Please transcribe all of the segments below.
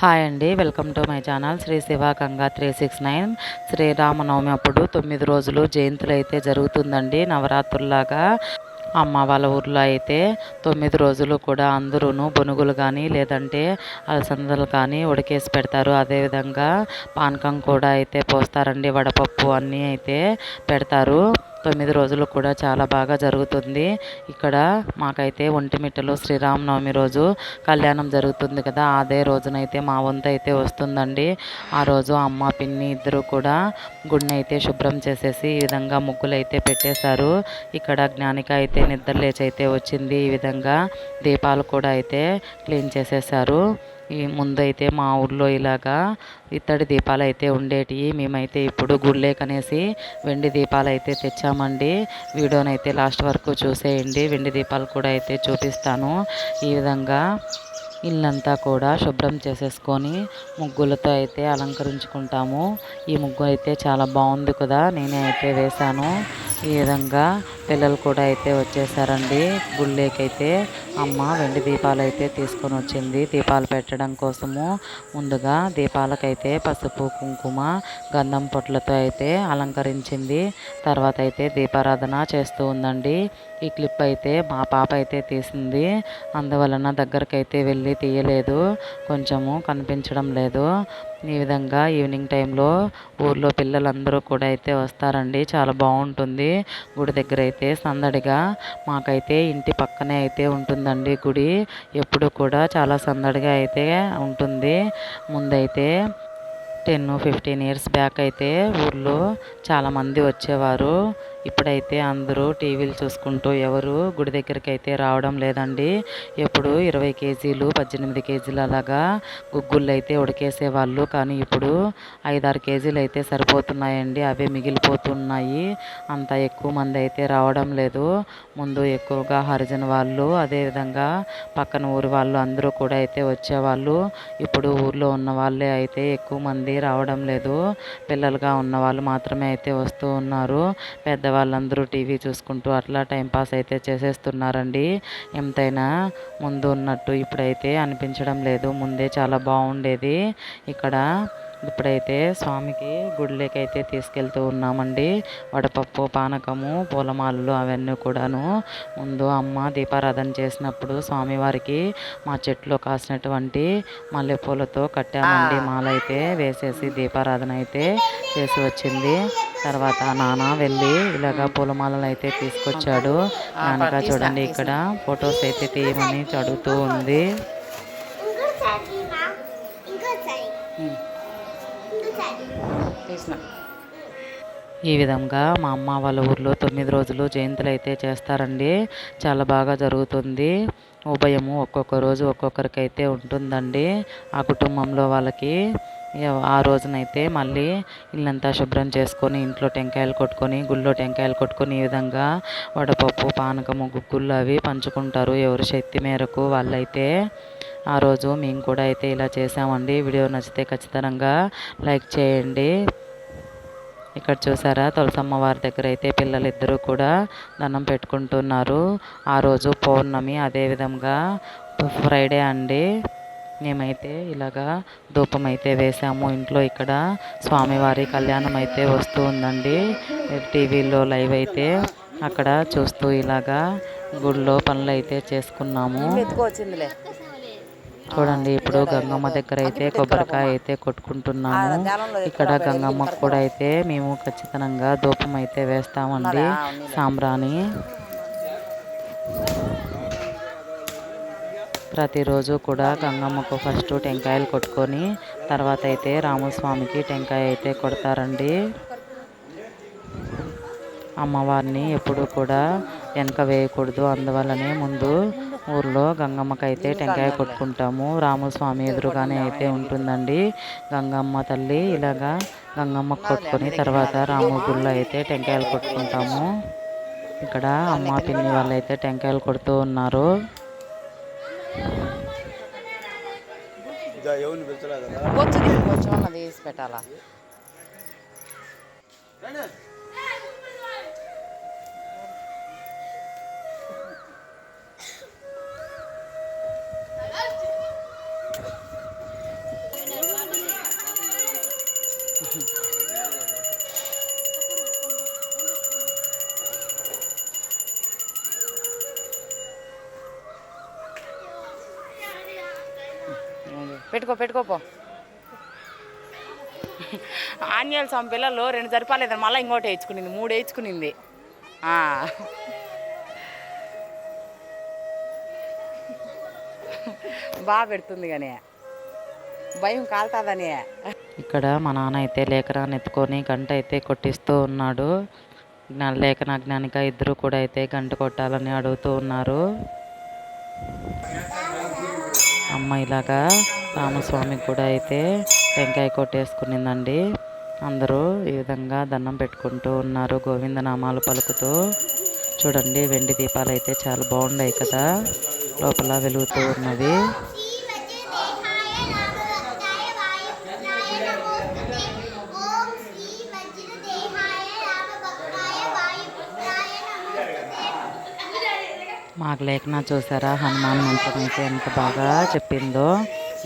Hi అండి welcome to my channel Sri Shiva Ganga three six nine. Sri Rama Navami అప్పుడు తొమ్మిది రోజులు జయంతులు అయితే జరుగుతుందండి నవరాత్రుల్లాగా. అమ్మ వాళ్ళ ఊర్లో అయితే తొమ్మిది రోజులు కూడా అందరూ బొనుగులు కానీ లేదంటే అలసందలు కానీ ఉడకేసి పెడతారు. అదేవిధంగా పానకం కూడా అయితే పోస్తారండి వడపప్పు అన్నీ అయితే పెడతారు. తొమ్మిది రోజులు కూడా చాలా బాగా జరుగుతుంది. ఇక్కడ మాకైతే ఒంటిమిట్టలో శ్రీరామనవమి రోజు కళ్యాణం జరుగుతుంది కదా. అదే రోజునైతే మా వంతు అయితే వస్తుందండి. ఆ రోజు అమ్మ పిన్ని ఇద్దరు కూడా గుడిని అయితే శుభ్రం చేసేసి ఈ విధంగా ముగ్గులు అయితే పెట్టేశారు. ఇక్కడ జ్ఞానిక అయితే నిద్ర లేచి అయితే వచ్చింది. ఈ విధంగా దీపాలు కూడా అయితే క్లీన్ చేసేసారు ఈ ముందైతే మా ఊర్లో ఇలాగా ఇత్తడి దీపాలు అయితే ఉండేటివి మేమైతే ఇప్పుడు గుళ్ళేకనేసి వెండి దీపాలు అయితే తెచ్చామండి. వీడియోనైతే లాస్ట్ వరకు చూసేయండి. వెండి దీపాలు కూడా అయితే చూపిస్తాను. ఈ విధంగా ఇల్లంతా కూడా శుభ్రం చేసేసుకొని ముగ్గులతో అయితే అలంకరించుకుంటాము. ఈ ముగ్గు అయితే చాలా బాగుంది కదా నేనే అయితే వేశాను. ఈ విధంగా పిల్లలు కూడా అయితే వచ్చేసారండి. గుళ్ళేకైతే అమ్మ వెండి దీపాలు అయితే తీసుకొని వచ్చింది. దీపాలు పెట్టడం కోసము ముందుగా దీపాలకైతే పసుపు కుంకుమ గంధం పొట్లతో అయితే అలంకరించింది. తర్వాత అయితే దీపారాధన చేస్తూ ఉందండి. ఈ క్లిప్ అయితే మా పాప అయితే తీసింది. అందువలన దగ్గరకైతే వెళ్ళి తీయలేదు. కొంచెము కనిపించడం లేదు. ఈ విధంగా ఈవినింగ్ టైంలో ఊర్లో పిల్లలందరూ కూడా అయితే వస్తారండి. చాలా బాగుంటుంది. గుడి దగ్గర అయితే అయితే సందడిగా మాకైతే ఇంటి పక్కనే అయితే ఉంటుందండి గుడి. ఎప్పుడు కూడా చాలా సందడిగా అయితే ఉంటుంది. ముందైతే టెన్ ఫిఫ్టీన్ ఇయర్స్ బ్యాక్ అయితే ఊర్లో చాలామంది వచ్చేవారు. ఇప్పుడైతే అందరూ టీవీలు చూసుకుంటూ ఎవరు గుడి దగ్గరికి అయితే రావడం లేదండి. ఎప్పుడు ఇరవై కేజీలు పద్దెనిమిది కేజీలు అలాగా గుగ్గుళ్ళు అయితే ఉడికేసేవాళ్ళు. కానీ ఇప్పుడు ఐదారు కేజీలు అయితే సరిపోతున్నాయండి. అవే మిగిలిపోతున్నాయి. అంత ఎక్కువ మంది అయితే రావడం లేదు. ముందు ఎక్కువగా హరిజన వాళ్ళు అదేవిధంగా పక్కన ఊరు వాళ్ళు అందరూ కూడా అయితే వచ్చేవాళ్ళు. ఇప్పుడు ఊర్లో ఉన్న వాళ్ళే అయితే ఎక్కువ మంది రావడం లేదు. పిల్లలుగా ఉన్న వాళ్ళు మాత్రమే అయితే వస్తూ ఉన్నారు. పెద్ద పెద్దవాళ్ళందరూ టీవీ చూసుకుంటూ అట్లా టైంపాస్ అయితే చేసేస్తున్నారండి. ఎంతైనా ముందు ఉన్నట్టు ఇప్పుడైతే అనిపించడం లేదు. ముందే చాలా బాగుండేది. ఇక్కడ ఇప్పుడైతే స్వామికి గుడిలోకైతే తీసుకెళ్తూ ఉన్నామండి. వడపప్పు పానకము పూలమాలలు అవన్నీ కూడాను. ముందు అమ్మ దీపారాధన చేసినప్పుడు స్వామివారికి మా చెట్లో కాసినటువంటి మల్లెపూలతో కట్టామండి. మాల అయితే వేసేసి దీపారాధన అయితే చేసి వచ్చింది. తర్వాత నాన్న వెళ్ళి ఇలాగ పూలమాలలు అయితే తీసుకొచ్చాడు నాన్నగా చూడండి ఇక్కడ ఫొటోస్ అయితే తీయమని అడుగుతూ ఉంది. ఈ విధంగా మా అమ్మ వాళ్ళ ఊర్లో తొమ్మిది రోజులు జయంతులు అయితే చేస్తారండి. చాలా బాగా జరుగుతుంది. ఉభయము ఒక్కొక్క రోజు ఒక్కొక్కరికైతే ఉంటుందండి ఆ కుటుంబంలో వాళ్ళకి. ఆ రోజునైతే మళ్ళీ ఇల్లంతా శుభ్రం చేసుకొని ఇంట్లో టెంకాయలు కొట్టుకొని గుళ్ళో టెంకాయలు కొట్టుకొని ఈ విధంగా వడపప్పు పానకము గుగ్గుళ్ళు అవి పంచుకుంటారు ఎవరి శక్తి మేరకు వాళ్ళైతే. ఆ రోజు మేము కూడా అయితే ఇలా చేసామండి వీడియో నచ్చితే ఖచ్చితంగా లైక్ చేయండి. ఇక్కడ చూసారా? తులసమ్మ వారి దగ్గర అయితే పిల్లలిద్దరూ కూడా దండం పెట్టుకుంటున్నారు. ఆ రోజు పౌర్ణమి అదేవిధంగా ఫ్రైడే అండి. మేమైతే ఇలాగా ధూపం అయితే వేసాము ఇంట్లో ఇక్కడ స్వామివారి కళ్యాణం అయితే వస్తూ ఉందండి. టీవీలో లైవ్ అయితే అక్కడ చూస్తూ ఇలాగా గుడిలో పనులు అయితే చేసుకున్నాము చూడండి ఇప్పుడు గంగమ్మ దగ్గర అయితే కొబ్బరికాయ అయితే కొట్టుకుంటున్నాము. ఇక్కడ గంగమ్మకు కూడా అయితే మేము ఖచ్చితంగా ధూపం అయితే వేస్తామండి. సాంబ్రాణి. ప్రతిరోజు కూడా గంగమ్మకు ఫస్ట్ టెంకాయలు కొట్టుకొని తర్వాత అయితే రామస్వామికి టెంకాయ అయితే కొడతారండి. అమ్మవారిని ఎప్పుడు కూడా వెనక వేయకూడదు అందువల్లనే ముందు ఊర్లో గంగమ్మకి అయితే టెంకాయ కొట్టుకుంటాము. రామస్వామి ఎదురుగానే అయితే ఉంటుందండి. గంగమ్మ తల్లి ఇలాగా గంగమ్మ కొట్టుకొని తర్వాత రాము గుళ్ళో అయితే టెంకాయలు కొట్టుకుంటాము. ఇక్కడ అమ్మ పిన్ని వాళ్ళు అయితే టెంకాయలు కొడుతూ ఉన్నారు. పెట్టాలా? పెట్టుకో పెట్టుకోపో ఆంజనేయ స్వామి పిల్లలు రెండు సరిపాలేదు మళ్ళీ ఇంకోటి వేయించుకునింది మూడు వేయించుకునింది. ఆ. బాగా పెడుతుంది కానీ భయం కాలుతుందని. ఇక్కడ మా నాన్న అయితే లేఖనాన్ని ఎత్తుకొని గంట అయితే కొట్టిస్తూ ఉన్నాడు. లేఖన జ్ఞానిక ఇద్దరు కూడా అయితే గంట కొట్టాలని అడుగుతూ ఉన్నారు. అమ్మ ఇలాగా రామస్వామికి కూడా అయితే టెంకాయ కొట్టేసుకునిందండి. అందరూ ఈ విధంగా దండం పెట్టుకుంటూ ఉన్నారు గోవింద నామాలు పలుకుతూ. చూడండి వెండి దీపాలు అయితే చాలా బాగున్నాయి కదా లోపల వెలుగుతూ ఉన్నవి. మాకు లేఖన చూసారా? హనుమాన్ మంత్రం అయితే ఎంత బాగా చెప్పిందో.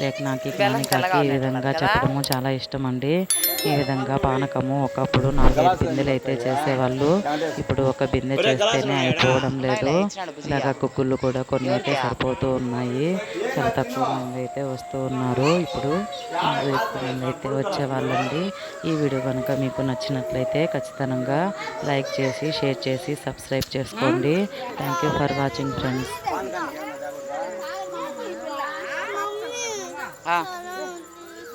లేఖనాకి జ్ఞానికాకి ఈ విధంగా చెప్పడము చాలా ఇష్టం అండి ఈ విధంగా పానకము ఒకప్పుడు నాలుగైదు బిందెలు అయితే చేసేవాళ్ళు. ఇప్పుడు ఒక బిందె చేస్తేనే అయిపోవడం లేదు. ఇలాగా కుక్కుళ్ళు కూడా కొన్ని అయితే సరిపోతూ ఉన్నాయి. చాలా తక్కువ మంది అయితే వస్తూ ఉన్నారు. ఇప్పుడు ఎక్కువ మంది అయితే వచ్చేవాళ్ళండి. ఈ వీడియో కనుక మీకు నచ్చినట్లయితే ఖచ్చితంగా లైక్ చేసి షేర్ చేసి సబ్స్క్రైబ్ చేసుకోండి. Thank you for watching friends ఆ.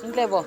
ఇంట్లో పో.